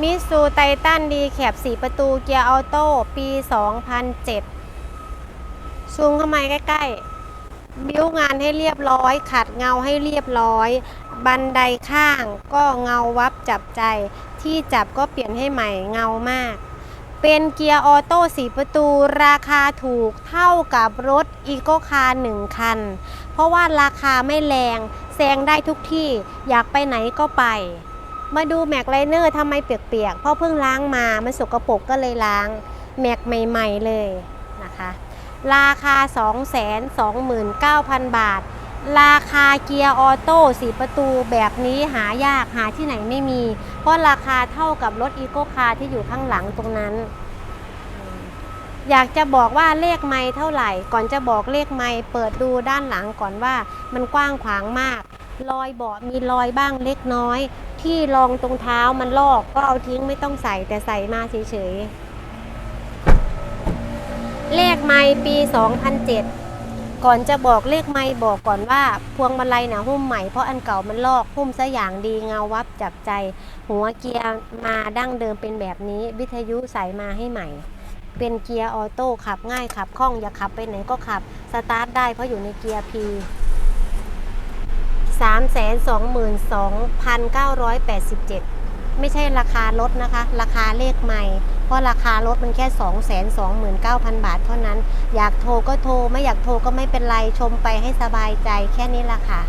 มิสูไททันดีแคบ4ประตูเกียร์ออโต้ปี 2007 ซูมเข้ามาใกล้ ๆ บิ้วงานให้เรียบร้อย ขัดเงาให้เรียบร้อย บันไดข้างก็เงาวับจับใจ ที่จับก็เปลี่ยนให้ใหม่เงามาก เป็นเกียร์ออโต้4ประตูราคาถูกเท่ากับรถอีโกคาร์1คัน เพราะว่าราคาไม่แรงแซงได้ทุกที่อยากไปไหนก็ไป มาดูแม็กไลเนอร์ทำไมเปียกๆ เพราะเพิ่งล้างมา มันสกปรกก็เลยล้างแม็กใหม่ ๆเลยนะคะ ราคา 229,000 บาท ราคาเกียร์ออโต้สีประตูแบบนี้หายากหาที่ไหนไม่มี เพราะราคาเท่ากับรถอีโกคาร์ที่อยู่ข้างหลังตรงนั้น อยากจะบอกว่าเลขไม้เท่าไหร่ ก่อนจะบอกเลขไม้เปิดดูด้านหลังก่อนว่ามันกว้างขวางมากรอยเบาะมีรอยบ้างเล็กน้อย ที่รองตรงเท้ามันลอกก็เอาทิ้งไม่ต้องใส่แต่ใส่มาเฉยๆ เลขไม้ปี 2007 ก่อนจะบอกเลขไม้บอกก่อนว่า พวงมาลัยหนะหุ้มใหม่เพราะอันเก่ามันลอกหุ้มซะอย่างดีเงาวับจับใจ หัวเกียร์มาดั้งเดิมเป็นแบบนี้ วิทยุใส่มาให้ใหม่ เป็นเกียร์ออโต้ขับง่ายขับคล่องอยากขับไปไหนก็ขับ สตาร์ทได้เพราะอยู่ในเกียร์ P 322,987 ไม่ใช่ราคารถนะคะ ราคาเลขใหม่ เพราะราคารถมันแค่ 229,000 บาทเท่านั้น อยากโทรก็โทร ไม่อยากโทรก็ไม่เป็นไร ชมไปให้สบายใจแค่นี้ละค่ะ